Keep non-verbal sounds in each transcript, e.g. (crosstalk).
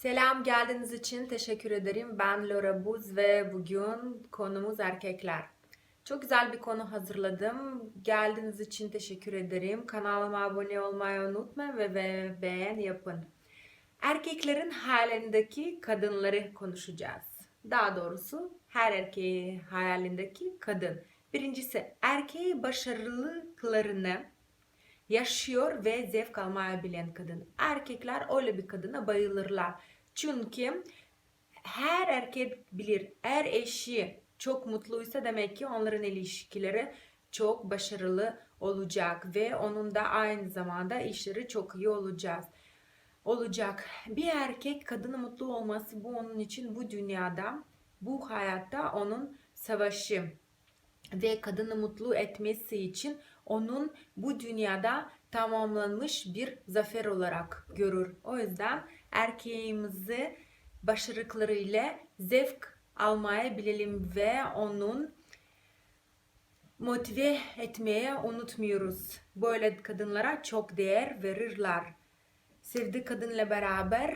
Selam geldiğiniz için teşekkür ederim. Ben Laura Buz ve bugün konumuz erkekler. Çok güzel bir konu hazırladım. Geldiğiniz için teşekkür ederim. Kanalıma abone olmayı unutmayın ve, beğen yapın. Erkeklerin halindeki kadınları konuşacağız. Daha doğrusu her erkeğin hayalindeki kadın. Birincisi erkeği başarılıklarını yaşıyor ve zevk almaya bilen kadın. Erkekler öyle bir kadına bayılırlar. Çünkü her erkek bilir eğer eşi çok mutluysa demek ki onların ilişkileri çok başarılı olacak ve onun da aynı zamanda işleri çok iyi olacak. Olacak. Bir erkek kadının mutlu olması bu onun için bu dünyada, bu hayatta onun savaşı ve kadını mutlu etmesi için onun bu dünyada tamamlanmış bir zafer olarak görür. O yüzden erkeğimizi başarılarıyla zevk almaya bilelim ve onun motive etmeye unutmuyoruz. Böyle kadınlara çok değer verirler. Sevdiği kadınla beraber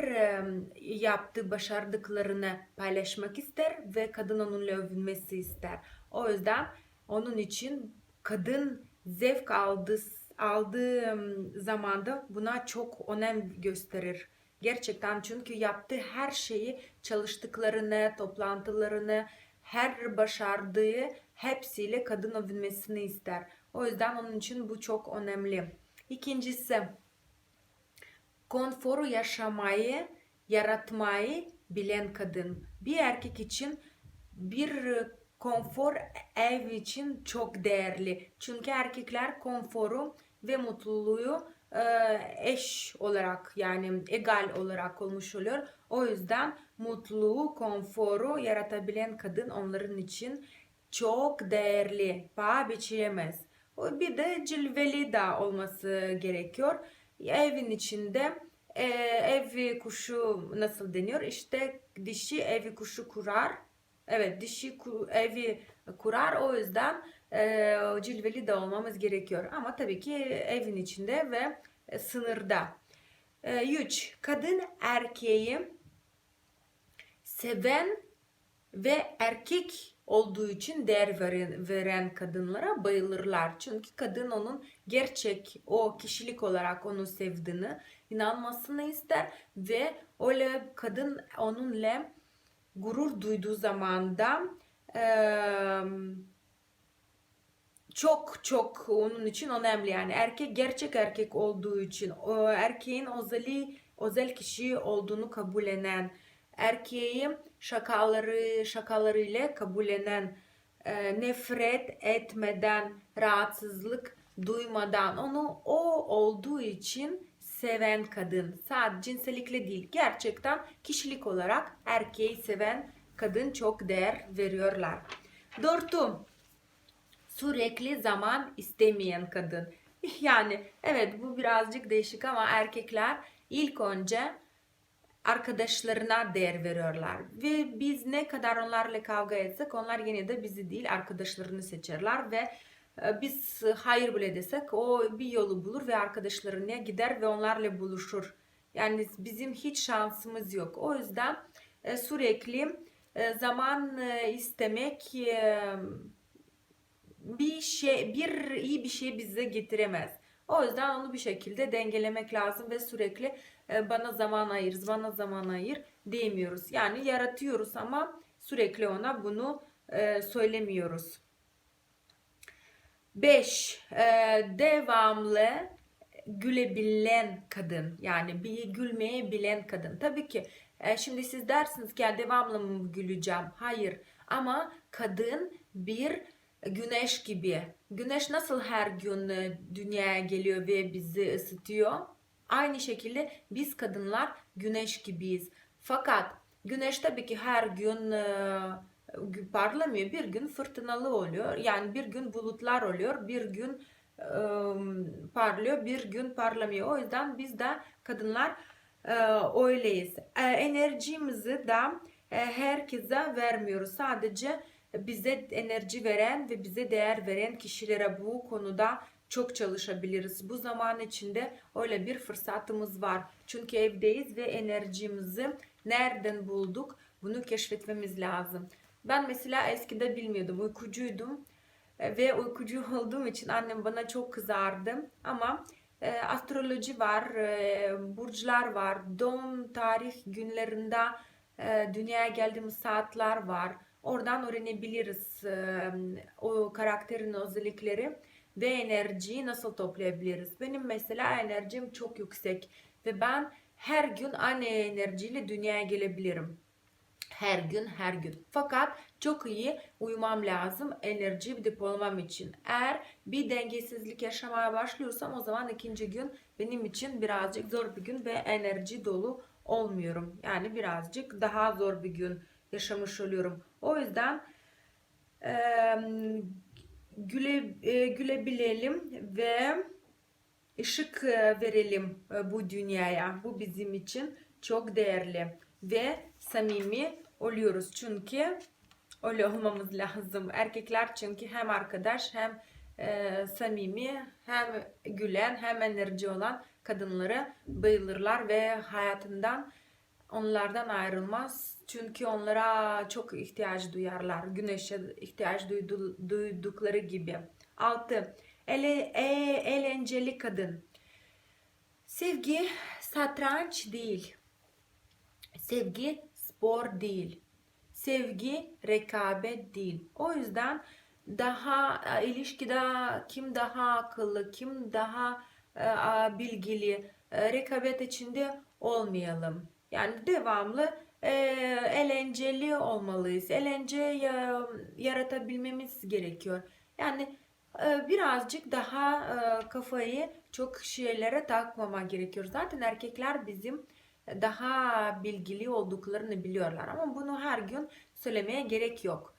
yaptığı başardıklarını paylaşmak ister ve kadın onunla övünmesi ister. O yüzden onun için kadın zevk aldığı, aldığı zamanda buna çok önem gösterir. Gerçekten çünkü yaptığı her şeyi çalıştıklarını, toplantılarını, her başardığı hepsiyle kadın övünmesini ister. O yüzden onun için bu çok önemli. İkincisi konforu yaşamayı, yaratmayı bilen kadın. Bir erkek için bir konfor ev için çok değerli. Çünkü erkekler konforu ve mutluluğu eş olarak yani egal olarak olmuş oluyor. O yüzden mutluluğu, konforu yaratabilen kadın onların için çok değerli. Paha biçilemez. Bir de cilveli de olması gerekiyor. Evin içinde e, ev kuşu nasıl deniyor? İşte dişi evi kuşu kurar. Evet dişi evi kurar o yüzden e, cilveli de olmamız gerekiyor. Ama tabii ki evin içinde ve e, sınırda. 3. E, kadın erkeği seven ve erkek olduğu için değer veren, veren kadınlara bayılırlar. Çünkü kadın onun gerçek o kişilik olarak onu sevdiğini inanmasını ister ve öyle kadın onunla gurur duyduğu zaman da e, çok çok onun için önemli yani erkek gerçek erkek olduğu için erkeğin özeli özel kişi olduğunu kabullenen erkeği şakaları şakalarıyla kabullenen e, nefret etmeden rahatsızlık duymadan onu o olduğu için seven kadın. Sadece cinsellikle değil gerçekten kişilik olarak erkeği seven kadın çok değer veriyorlar. Dörtüm sürekli zaman istemeyen kadın. (laughs) Yani evet bu birazcık değişik ama erkekler ilk önce arkadaşlarına değer veriyorlar. Ve biz ne kadar onlarla kavga etsek onlar yine de bizi değil arkadaşlarını seçerler ve e, biz hayır bile desek o bir yolu bulur ve arkadaşlarına gider ve onlarla buluşur. Yani bizim hiç şansımız yok. O yüzden e, sürekli e, zaman istemek bir şey bir iyi bir şey bize getiremez. O yüzden onu bir şekilde dengelemek lazım ve sürekli bana zaman ayır, bana zaman ayır demiyoruz. Yani yaratıyoruz ama sürekli ona bunu söylemiyoruz. 5. E, devamlı gülebilen kadın. Yani bir gülmeyi bilen kadın. Tabii ki e, şimdi siz dersiniz ki devamlı mı güleceğim? Hayır. Ama kadın bir güneş gibi. Güneş nasıl her gün e, dünyaya geliyor ve bizi ısıtıyor? Aynı şekilde biz kadınlar güneş gibiyiz. Fakat güneş tabii ki her gün e, parlamıyor. Bir gün fırtınalı oluyor. Yani bir gün bulutlar oluyor. Bir gün parlıyor. Bir gün parlamıyor. O yüzden biz de kadınlar e, öyleyiz. Enerjimizi de herkese vermiyoruz. Sadece bize enerji veren ve bize değer veren kişilere bu konuda çok çalışabiliriz. Bu zaman içinde öyle bir fırsatımız var. Çünkü evdeyiz ve enerjimizi nereden bulduk? Bunu keşfetmemiz lazım. Ben mesela eskide bilmiyordum. Uykucuydum. E, Ve uykucu (laughs) olduğum için annem bana çok kızardı. Ama e, astroloji var, e, burçlar var, doğum tarih günlerinde e, dünyaya geldiğimiz saatler var. Oradan öğrenebiliriz o karakterin özellikleri ve enerjiyi nasıl toplayabiliriz. Benim mesela enerjim çok yüksek ve ben her gün aynı enerjiyle dünyaya gelebilirim. Her gün her gün. Fakat çok iyi uyumam lazım enerji depolamam için. Eğer bir dengesizlik yaşamaya başlıyorsam o zaman ikinci gün benim için birazcık zor bir gün ve enerji dolu olmuyorum. Yani birazcık daha zor bir gün yaşamış oluyorum. O yüzden eee, güle, e, gülebilelim ve ışık e, verelim e, bu dünyaya. Bu bizim için çok değerli ve samimi oluyoruz. Çünkü öyle olmamız lazım. Erkekler çünkü hem arkadaş hem e, samimi hem gülen hem enerji olan kadınlara bayılırlar ve hayatından onlardan ayrılmaz. Çünkü onlara çok ihtiyaç duyarlar. Güneşe ihtiyaç duydu- duydukları gibi. 6. Ele, e, eğlenceli kadın. Sevgi satranç değil. Sevgi spor değil. Sevgi rekabet değil. O yüzden daha e, ilişkide kim daha akıllı, kim daha e, bilgili, e, rekabet içinde olmayalım. Yani devamlı e, eğlenceli olmalıyız. Eğlence ya- yaratabilmemiz gerekiyor. Yani birazcık daha kafayı çok şeylere takmama gerekiyor. Zaten erkekler bizim daha bilgili olduklarını biliyorlar ama bunu her gün söylemeye gerek yok.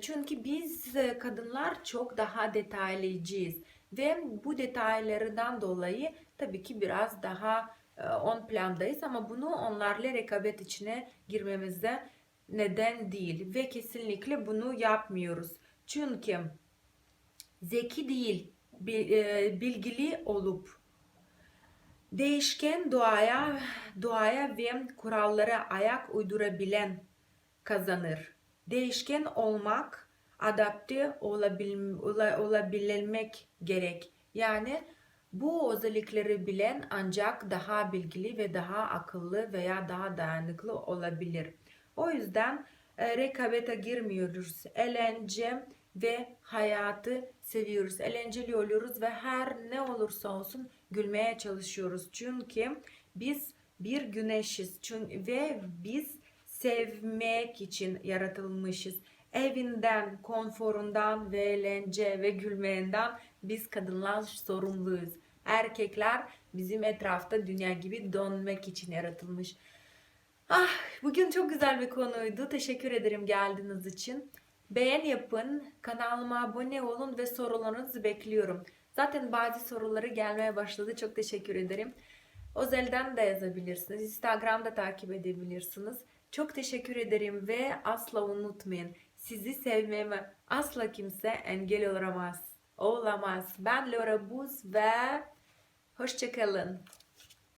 Çünkü biz kadınlar çok daha detaylıcıyız ve bu detaylarından dolayı tabii ki biraz daha e, on plandayız ama bunu onlarla rekabet içine girmemizde neden değil ve kesinlikle bunu yapmıyoruz. Çünkü zeki değil, e, bilgili olup değişken doğaya, doğaya ve kurallara ayak uydurabilen kazanır. Değişken olmak, adapte olabil, ola- olabilmek gerek. Yani bu özellikleri bilen ancak daha bilgili ve daha akıllı veya daha dayanıklı olabilir. O yüzden e, rekabete girmiyoruz. Eğlence ve hayatı seviyoruz. Eğlenceli oluyoruz ve her ne olursa olsun gülmeye çalışıyoruz. Çünkü biz bir güneşiz Çünkü ve biz sevmek için yaratılmışız. Evinden, konforundan ve eğlence ve gülmeğinden biz kadınlar sorumluyuz. Erkekler bizim etrafta dünya gibi dönmek için yaratılmış. Ah, bugün çok güzel bir konuydu. Teşekkür ederim geldiğiniz için. Beğen yapın, kanalıma abone olun ve sorularınızı bekliyorum. Zaten bazı soruları gelmeye başladı. Çok teşekkür ederim. Özelden de yazabilirsiniz. Instagram'da takip edebilirsiniz. Çok teşekkür ederim ve asla unutmayın. Sizi sevmeme asla kimse engel olamaz. Olamaz. Ben Laura Buz ve hoşçakalın.